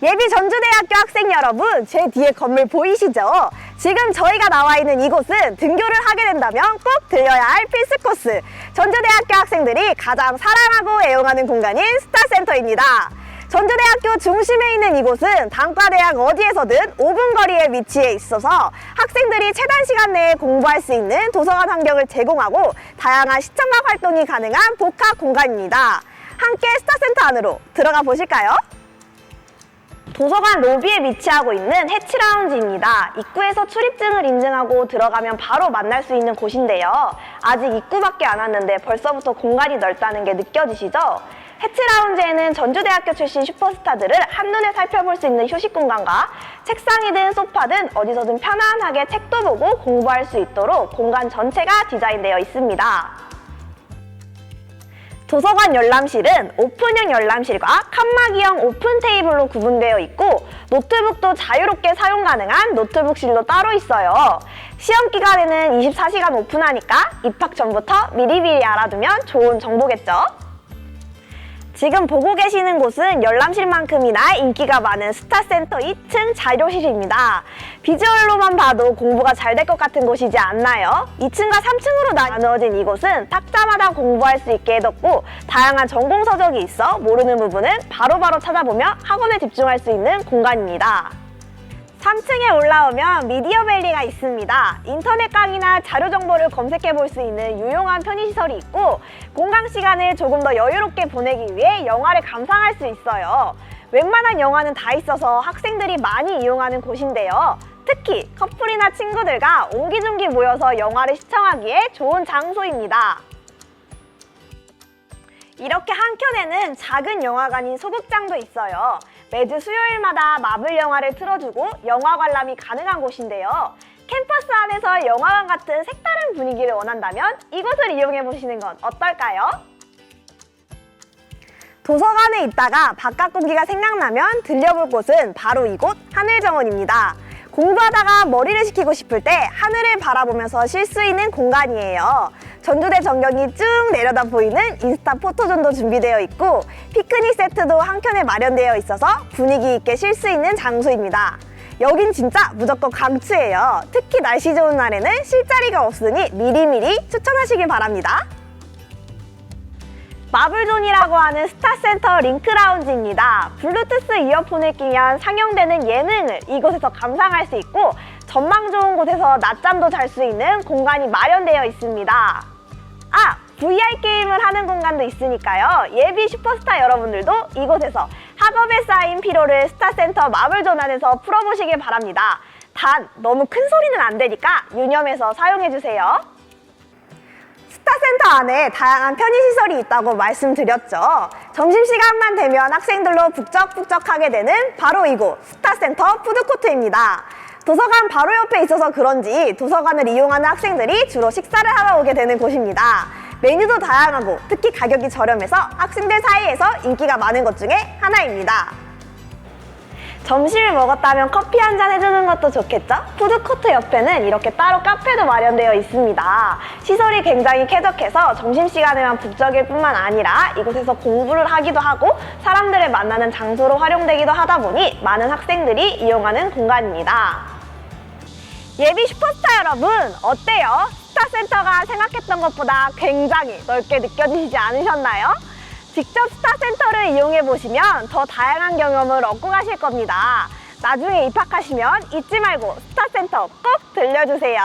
예비 전주대학교 학생 여러분, 제 뒤에 건물 보이시죠? 지금 저희가 나와 있는 이곳은 등교를 하게 된다면 꼭 들려야 할 필수 코스. 전주대학교 학생들이 가장 사랑하고 애용하는 공간인 스타센터입니다. 전주대학교 중심에 있는 이곳은 단과대학 어디에서든 5분 거리에 위치해 있어서 학생들이 최단 시간 내에 공부할 수 있는 도서관 환경을 제공하고 다양한 시청각 활동이 가능한 복합 공간입니다. 함께 스타센터 안으로 들어가 보실까요? 도서관 로비에 위치하고 있는 해치 라운지입니다. 입구에서 출입증을 인증하고 들어가면 바로 만날 수 있는 곳인데요. 아직 입구밖에 안 왔는데 벌써부터 공간이 넓다는 게 느껴지시죠? 해치 라운지에는 전주대학교 출신 슈퍼스타들을 한눈에 살펴볼 수 있는 휴식 공간과 책상이든 소파든 어디서든 편안하게 책도 보고 공부할 수 있도록 공간 전체가 디자인되어 있습니다. 도서관 열람실은 오픈형 열람실과 칸막이형 오픈 테이블로 구분되어 있고 노트북도 자유롭게 사용 가능한 노트북실도 따로 있어요. 시험 기간에는 24시간 오픈하니까 입학 전부터 미리미리 알아두면 좋은 정보겠죠? 지금 보고 계시는 곳은 열람실만큼이나 인기가 많은 스타센터 2층 자료실입니다. 비주얼로만 봐도 공부가 잘 될 것 같은 곳이지 않나요? 2층과 3층으로 나누어진 이곳은 탁자마다 공부할 수 있게 해뒀고 다양한 전공 서적이 있어 모르는 부분은 바로바로 찾아보며 학원에 집중할 수 있는 공간입니다. 3층에 올라오면 미디어밸리가 있습니다. 인터넷 강의나 자료 정보를 검색해 볼 수 있는 유용한 편의시설이 있고 공강 시간을 조금 더 여유롭게 보내기 위해 영화를 감상할 수 있어요. 웬만한 영화는 다 있어서 학생들이 많이 이용하는 곳인데요. 특히 커플이나 친구들과 옹기종기 모여서 영화를 시청하기에 좋은 장소입니다. 이렇게 한켠에는 작은 영화관인 소극장도 있어요. 매주 수요일마다 마블 영화를 틀어주고 영화 관람이 가능한 곳인데요. 캠퍼스 안에서 영화관 같은 색다른 분위기를 원한다면 이곳을 이용해 보시는 건 어떨까요? 도서관에 있다가 바깥 공기가 생각나면 들려볼 곳은 바로 이곳 하늘정원입니다. 공부하다가 머리를 식히고 싶을 때 하늘을 바라보면서 쉴 수 있는 공간이에요. 전주대 전경이 쭉 내려다 보이는 인스타 포토존도 준비되어 있고 피크닉 세트도 한켠에 마련되어 있어서 분위기 있게 쉴 수 있는 장소입니다. 여긴 진짜 무조건 강추예요. 특히 날씨 좋은 날에는 쉴 자리가 없으니 미리미리 추천하시길 바랍니다. 마블존이라고 하는 스타센터 링크라운지입니다. 블루투스 이어폰을 끼면 상영되는 예능을 이곳에서 감상할 수 있고 전망 좋은 곳에서 낮잠도 잘 수 있는 공간이 마련되어 있습니다. 아! VR 게임을 하는 공간도 있으니까요. 예비 슈퍼스타 여러분들도 이곳에서 학업에 쌓인 피로를 스타센터 마블존 안에서 풀어보시길 바랍니다. 단, 너무 큰 소리는 안 되니까 유념해서 사용해주세요. 스타센터 안에 다양한 편의시설이 있다고 말씀드렸죠. 점심시간만 되면 학생들로 북적북적하게 되는 바로 이곳 스타센터 푸드코트입니다. 도서관 바로 옆에 있어서 그런지 도서관을 이용하는 학생들이 주로 식사를 하러 오게 되는 곳입니다. 메뉴도 다양하고 특히 가격이 저렴해서 학생들 사이에서 인기가 많은 것 중에 하나입니다. 점심을 먹었다면 커피 한 잔 해주는 것도 좋겠죠? 푸드코트 옆에는 이렇게 따로 카페도 마련되어 있습니다. 시설이 굉장히 쾌적해서 점심시간에만 북적일 뿐만 아니라 이곳에서 공부를 하기도 하고 사람들을 만나는 장소로 활용되기도 하다 보니 많은 학생들이 이용하는 공간입니다. 예비 슈퍼스타 여러분 어때요? 스타센터가 생각했던 것보다 굉장히 넓게 느껴지시지 않으셨나요? 직접 스타센터를 이용해 보시면 더 다양한 경험을 얻고 가실 겁니다. 나중에 입학하시면 잊지 말고 스타센터 꼭 들려주세요.